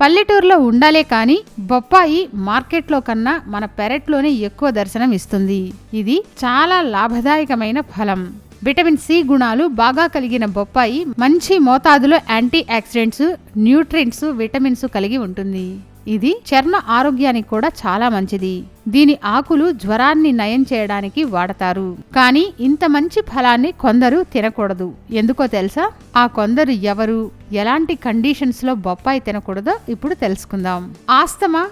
పల్లెటూరులో ఉండాలే కానీ బొప్పాయి మార్కెట్లో కన్నా మన పెరట్లోనే ఎక్కువ దర్శనం ఇస్తుంది. ఇది చాలా లాభదాయకమైన ఫలం. విటమిన్ సి గుణాలు బాగా కలిగిన బొప్పాయి మంచి మోతాదులో యాంటీ ఆక్సిడెంట్స్ న్యూట్రియంట్స్ విటమిన్స్ కలిగి ఉంటుంది. ఇది చర్మ ఆరోగ్యానికి కూడా చాలా మంచిది. దీని ఆకులు జ్వరాన్ని నయం చేయడానికి వాడతారు. కానీ ఇంత మంచి ఫలాన్ని కొందరు తినకూడదు. ఎందుకో తెలుసా? ఆ కొందరు ఎవరు? ఎలాంటి కండిషన్స్లో బొప్పాయి తినకూడదో ఇప్పుడు తెలుసుకుందాం. ఆస్తమా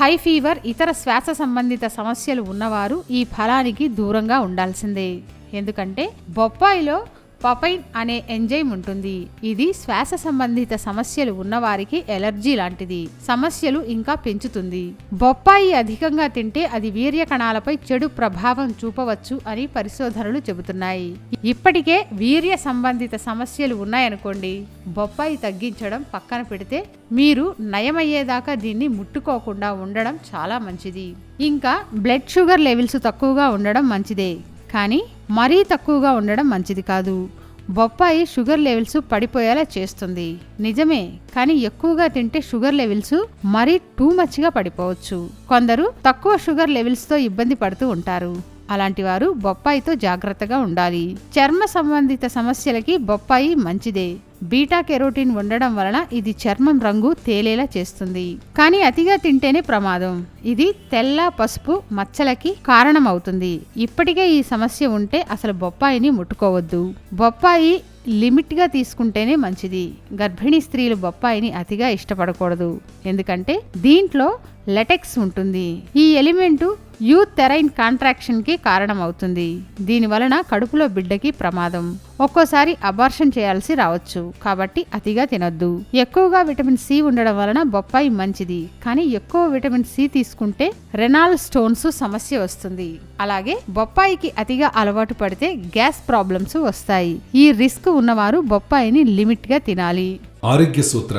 హై ఫీవర్ ఇతర శ్వాస సంబంధిత సమస్యలు ఉన్నవారు ఈ ఫలానికి దూరంగా ఉండాల్సిందే. ఎందుకంటే బొప్పాయిలో పపైన్ అనే ఎంజైమ్ ఉంటుంది. ఇది శ్వాస సంబంధిత సమస్యలు ఉన్నవారికి ఎలర్జీ లాంటిది. సమస్యలు ఇంకా పెంచుతుంది. బొప్పాయి అధికంగా తింటే అది వీర్య కణాలపై చెడు ప్రభావం చూపవచ్చు అని పరిశోధనలు చెబుతున్నాయి. ఇప్పటికే వీర్య సంబంధిత సమస్యలు ఉన్నాయనుకోండి బొప్పాయి తగ్గించడం పక్కన పెడితే మీరు నయమయ్యేదాకా దీన్ని ముట్టుకోకుండా ఉండడం చాలా మంచిది. ఇంకా బ్లడ్ షుగర్ లెవెల్స్ తక్కువగా ఉండడం మంచిదే. కానీ మరీ తక్కువగా ఉండడం మంచిది కాదు. బొప్పాయి షుగర్ లెవెల్స్ పడిపోయేలా చేస్తుంది. నిజమే కానీ ఎక్కువగా తింటే షుగర్ లెవెల్స్ మరీ టూ మచ్గా పడిపోవచ్చు. కొందరు తక్కువ షుగర్ లెవెల్స్తో ఇబ్బంది పడుతూ ఉంటారు. అలాంటి వారు బొప్పాయితో జాగ్రత్తగా ఉండాలి. చర్మ సంబంధిత సమస్యలకి బొప్పాయి మంచిదే. బీటా కెరోటిన్ ఉండడం వలన ఇది చర్మం రంగు తేలేలా చేస్తుంది. కానీ అతిగా తింటేనే ప్రమాదం. ఇది తెల్ల పసుపు మచ్చలకి కారణమవుతుంది. ఇప్పటికే ఈ సమస్య ఉంటే అసలు బొప్పాయిని ముట్టుకోవద్దు. బొప్పాయి లిమిట్గా తీసుకుంటేనే మంచిది. గర్భిణీ స్త్రీలు బొప్పాయిని అతిగా ఇష్టపడకూడదు. ఎందుకంటే దీంట్లో లెటెక్స్ ఉంటుంది. ఈ ఎలిమెంటు యూత్ తెరైన్ కాంట్రాక్షన్కి కారణమవుతుంది. దీని వలన కడుపులో బిడ్డకి ప్రమాదం. ఒక్కోసారి అబార్షన్ చేయాల్సి రావచ్చు. కాబట్టి అతిగా తినొద్దు. ఎక్కువగా విటమిన్ సి ఉండడం వలన బొప్పాయి మంచిది. కానీ ఎక్కువ విటమిన్ సి తీసుకుంటే రెనాల్ స్టోన్స్ సమస్య వస్తుంది. అలాగే బొప్పాయికి అతిగా అలవాటు పడితే గ్యాస్ ప్రాబ్లమ్స్ వస్తాయి. ఈ రిస్క్ ఉన్నవారు బొప్పాయిని లిమిట్గా తినాలి. ఆరోగ్య సూత్ర.